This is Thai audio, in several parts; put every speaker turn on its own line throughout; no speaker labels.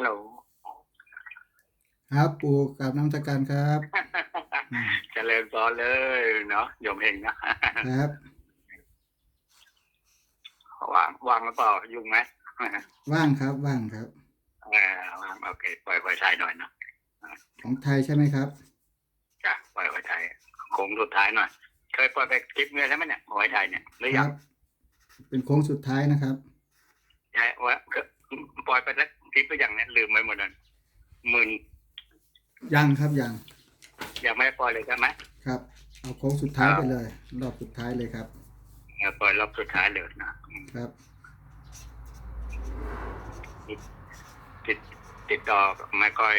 ฮัลโหล
ครับปู่กับน้ำตะการครับอืม
เจริญพรเลยเนาะโยมเองนะครับวางวางหรือเปล่ายุ่งไหม
ว่างครับ ว่างครับ
เออวางโอเคปล่อยไว้ไทยหน่อยเนาะ
ของไทยใช่ไหมครับ
จ้ะปล่อยไว้ไทยโค้งสุดท้ายหน่อยเคยปล่อยไปคลิปเมื่อใช่ไหมเนี่ยไว้ไทยเนี่ยหรือ
ค
ยั
รั
ง
บเป็นโค้งสุดท้ายนะครับ
ใช่ว่าปล่อยไปแล้ว คลิปหรือยังเนี่ยลืมไปหมดเลยหมื่น
ยังครับยัง
ยังไม่ปล่อยเลยใช่ไหม
ครับ เอาโค้งสุดท้าย
ครับ
ไปเลย รอบสุดท้ายเลยครับ
เออปล่อยรอบสุดท้ายเลยนะอืม
ครับ
ติดติดต่อไม่ค่อย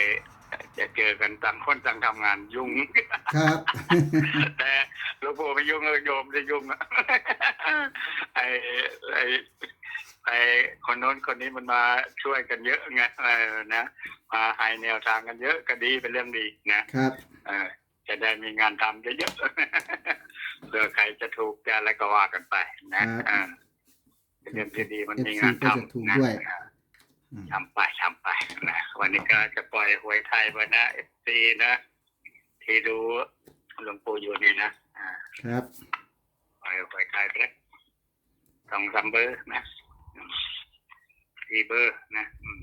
จะเจอกันต่างคนต่างทำงานยุ่ง
ครับ
แต่หลวงปู่ไม่ยุ่งเลยโยมจะยุ่งอะไอ้ไอ้ ไอ้คนโน้นคนนี้มันมาช่วยกันเยอะไงเออนะมาให้แนวทางกันเยอะก็ดีเป็นเรื่องดีนะครับเออจะได้มีงานทำเยอะๆเผื่อใครจะถูกจะอะไรก็ว่ากันไป นะครับเออเป็นเรื่องที่ดีมันมีงาน
FC ก็จะถูก
ทำนะ
ด้วย
เออ
อืม
ทำไปทำไปนะวันนี้ก็จะปล่อยหวยไทยไปนะเอฟซีนะ ที่ดูหลวงปู่อยู่นี่นะอ่า
ครับ
ปล่อยหวยไทยไปแล้วสองสามเบอร์นะอืม สี่เบอร์นะอืม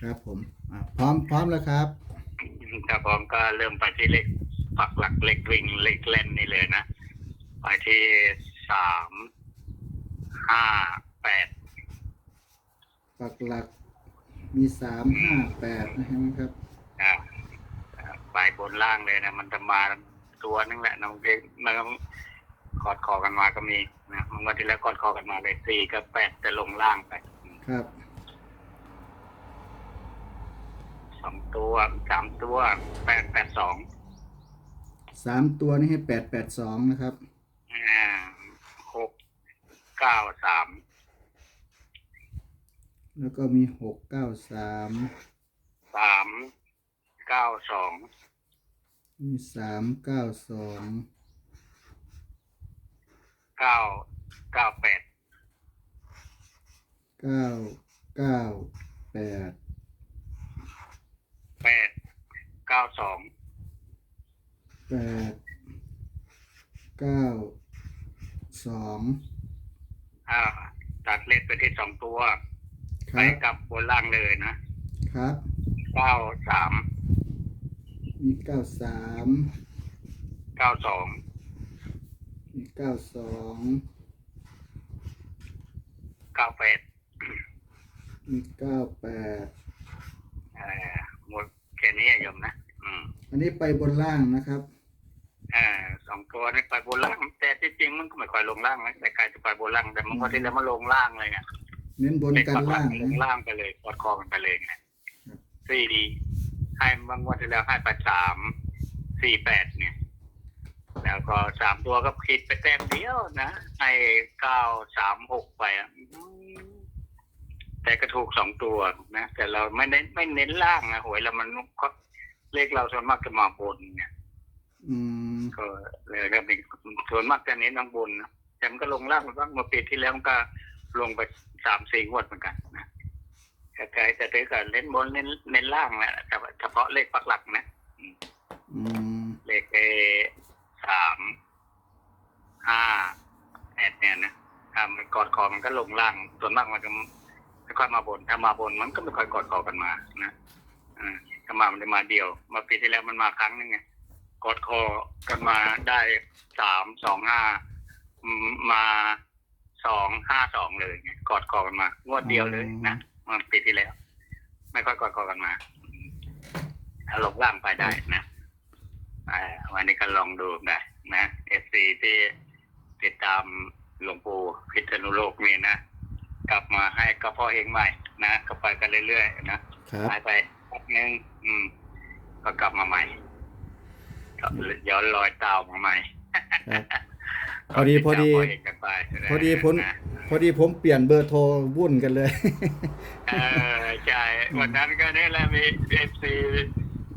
ครับผมอะพร้อมพร้อมแล้วครับ
ถ้าพร้อมก็เริ่มไปที่เลขปักหลักเลขวิ่งเลขเล่นนี่เลยนะ ไปที่สามห้าแปด
ปักหลักมีสามห้าแปดนะครับ
อ่าอ่าไปบนล่างเลยนะ มันจะมาตัวนึงแหละน้องเพลงมันกอดคอกันมาก็มีนะมันวันที่แล้วกอดคอกันมาเลยสี่กับแปดจะลงล่างไปอืม
ครับ
สองตัวสามตัวแปดแปดสอง
สามตัวนี่ให้แปดแปดสองนะครับ
อ่าหกเก้าสาม
แล้วก็มีหกเก้าสาม
สามเก้าสอง
มีสามเก้าสอง
เก้าเก้าแปด
เก้าเก้าแปด
แปดเก้าสอง
แปดเก้าสอง
อ่าตัดเลขไปที่สองตัว
ค
ไป
รับ
กับบนล่างเลยนะครับ เก้าสาม
มีเก้าสาม
เก้าสอง
มีเก้าสอง
เก้าแปด
มีเก้าแปด
เอ่อหมดแค่นี้อะโยมนะอืม
อันนี้ไปบนล่างนะครับ
เอ่อสองตัวนี่ไปบนล่าง แต่ที่จริงมันก็ไม่ค่อยลงล่างนะแต่ใครจะไปบนล่างแต่มันก็ที่แล้วมาลงล่างเลยไง
เน้นบน
เด็ก
กัน
ปักหลั
ล่าง
ลง
นะ
ล่างไปเลยกอดคอกันไปเลยไง
ครับ
สี่ดีให้บางวันที่แล้วให้ไปสามสี่แปดเนี่ย แล้วก็สามตัวก็คิดไปแต้มเดียวนะให้เก้าสามหกไปอะอืม แต่ก็ถูกสองตัวนะแต่เราไม่เน้นไม่เน้นล่างนะหวยเรามันก็เลขเราส่วนมากจะมาบนเนี่ย
อืม
ก็เลยก็เป็นส่วนมากจะเน้นทางบนนะแต่มันก็ลงล่างบ้างเมื่อปีที่แล้วมันก็ลงไปสามสี่งวดเหมือนกันนะแต่ใครจะถือกับเน้นบนเน้นเน้นล่างนะแต่ว่าเฉพาะเลขปักหลักนะ
อืม
เลขเอสามห้าแปดเนี่ยนะถ้ามันกอดคอมันก็ลงล่างส่วนมากมันจะ ไม่ค่อยมาบนถ้ามาบนมันก็ไม่ค่อยกอดคอกันมานะอ่าถ้ามามันจะมาเดียว มาปีที่แล้วมันมาครั้งนึงไงกอดคอกันมาได้สามสองห้าอืมมาสองห้าสองเลยไงกอดคอกันมางวดเดียวเลยนะมาปีที่แล้ว ไม่ค่อยกอดคอกันมาอืมถ้าลงล่างไปได้นะอ่าวันนี้ก็ลองดูได้นะเอฟซีที่ติดตามหลวงปู่พิษณุโลกนี่นะ กลับมาให้กระเพาะเองใหม่นะก็ไปกันเรื่อยๆนะครับหายไปแป๊บนึงอืม ก็กลับมาใหม่ก็ย้อนรอยตาวมาใหม่
ครับพอดีพอดี
ติตามพ่เงกันไป
พอดีพ้น
นะ
พอดีผมเปลี่ยนเบอร์โทรวุ่นกันเลย
เออใช่วันนั้นก็นี่แหละมีเอฟซี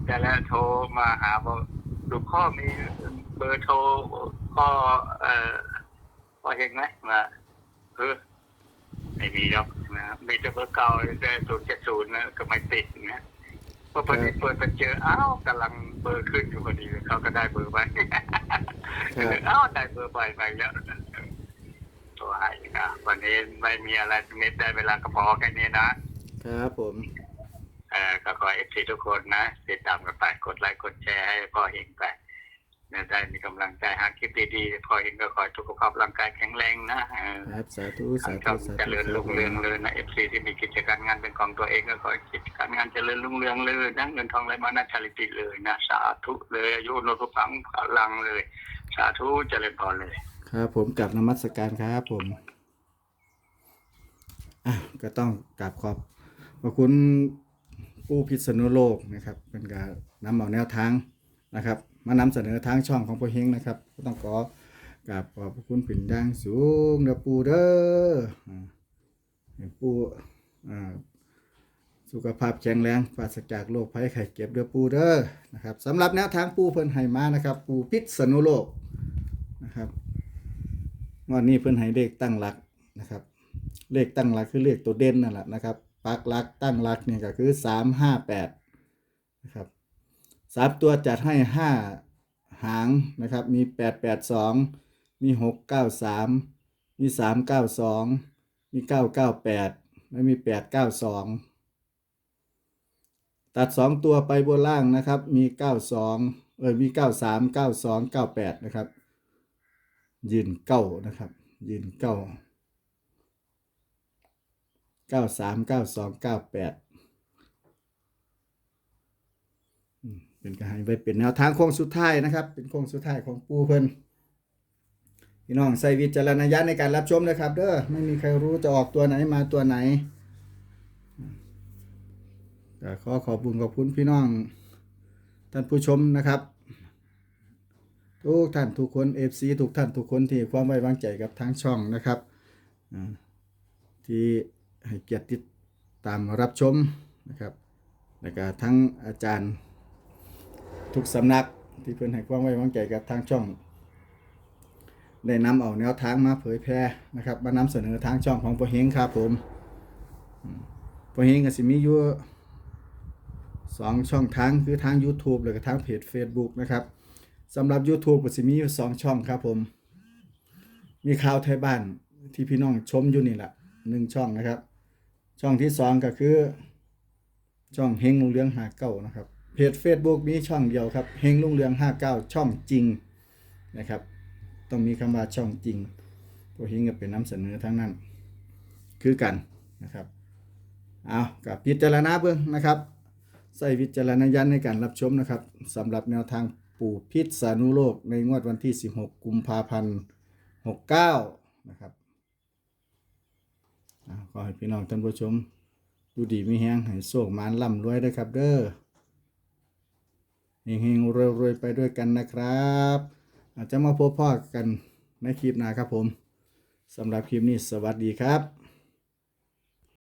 แต่ละโทรมาหาบอกหลวงพ่อมีเบอร์โทรพ่อเอ่อพ่อเห็นไหมมาเออ ไม่มีหรอกนะมีแต่เบอร์เก่าแต่ศูนย์เจ็ดศูนย์นะก็ไม่ติดนะพอพอดีเปิดไปเจออ้าวกำลังเบอร์ขึ้นอยู่พอดีเขาก็ได้เบอร์ไป
ครับ
อ้าวได้เบอร์ไปไปแล้วตัวให้นะวันนี้ไม่มีอะไรเม็ดได้เวลาก็พอแค่นี้นะครับ
ผม
เออก็ขอเอฟซีทุกคนนะ ติดตามกันไปกดไลค์กดแชร์ให้พ่อเห็นไปเนี่ย ได้มีกำลังใจหาคลิปดีๆ พอเห็นก็ขอให้สุขภาพร่างกายแข็งแรงนะเออ
ครับสาธุสา
ทาง
ธุ
ช่อง
สา
เจ
ธุ
ริญรุ่งเรืองเลยนะเอฟซีที่มีกิจการงานเป็นของตัวเองก็ขอให้กิจการงานเจริญรุ่งเรืองเลยนะเงินทองไหลมานาชาลิติเลยนะสาธุเลยอายุโนทุพังพลังเลย สาธุเจริญพรเลย
ครับผมกลับนมัสการครับผมอะก็ต้องกราบขอบพระคุณผู้พิษณุโลกนะครับเป็นการนำเอาแนวทางนะครับ มานำเสนอทางช่องของพ่อเฮงนะครับก็ต้องขอกราบขอบพระคุณเป็นอย่างสูงเด้อปูเด้อปูสุขภาพแข็งแรงปราศจากโรคภัยไข้เจ็บเด้อปูเด้อนะครับสำหรับแนวทางปูเพิ่นให้มานะครับ ปูพิษณุโลกนะครับวันนี้เพิ่นให้เลขตั้งหลักนะครับ เลขตั้งหลักคือเลขตัวเด่นนั่นแหละนะครับปักหลักตั้งหลักเนี่ยก็คือสามห้าแปดนะครับ สามตัวจัดให้ห้าหางนะครับ มีแปดแปดสองมีหกเก้าสามมีสามเก้าสองมีเก้าเก้าแปดและมีแปดเก้าสองตัดสองตัวไปบนล่างนะครับ มีเก้าสองเออมีเก้าสามเก้าสองเก้าแปดนะครับ ยืนเก้านะครับ ยืนเก้าเก้าสามเก้าสองเก้าแปด เป็นการให้ไว้เป็นแนวทางโค้งสุดท้ายนะครับ เป็นโค้งสุดท้ายของปูเพิ่นพี่น้องใส่วิจารณญาณในการรับชมนะครับ เด้อไม่มีใครรู้จะออกตัวไหนมาตัวไหนก็ขอขอบคุณขอบคุณพี่น้องท่านผู้ชมนะครับ ทุกท่านทุกคนเอฟซีทุกท่านทุกคนที่ความไว้วางใจกับทางช่องนะครับที่ให้เกียรติติดตามรับชมนะครับแล้วก็ทั้งอาจารย์ ทุกสำนักที่เพิ่อนให้ความไว้วางใจกับทางช่อง ได้นำเอาแนวทางมาเผยแพร่นะครับมานำเสนอทางช่องของพ่อเฮงครับผมพ่อเฮงก็สิมีอยู่สองช่องทางคือทาง YouTube แล้วก็ทางเพจ Facebook นะครับสำหรับ YouTube ก็สิมีอยู่สองช่องครับผม มีข่าวไทยบ้านที่พี่น้องชมอยู่นี่แหละหนึ่งช่องนะครับ ช่องที่สองก็คือ ช่องเฮงลุงเรืองหาเก้านะครับ เพจ Facebook มีช่องเดียวครับเฮงลุงเรืองห้าเก้าช่องจริงนะครับ ต้องมีคำว่าช่องจริงตัวเฮงก็เป็นน้ำเสนอทั้งนั้น คือกันนะครับเอากับพิจารณาเบื้องนะครับใส่วิจารณญาณในการรับชมนะครับสำหรับแนวทางปู่พิษสานุโลกในงวดวันที่ 16 กุมภาพันธ์ 69 นะครับขอให้พี่น้องท่านผู้ชมดูดีมีแห้งให้โชคมานร่ำรวยด้วยครับเด้อ เฮงๆรวยๆไปด้วยกันนะครับ อาจจะมาพบพ่อกันในคลิปหน้าครับผมสำหรับคลิปนี้สวัสดีครับ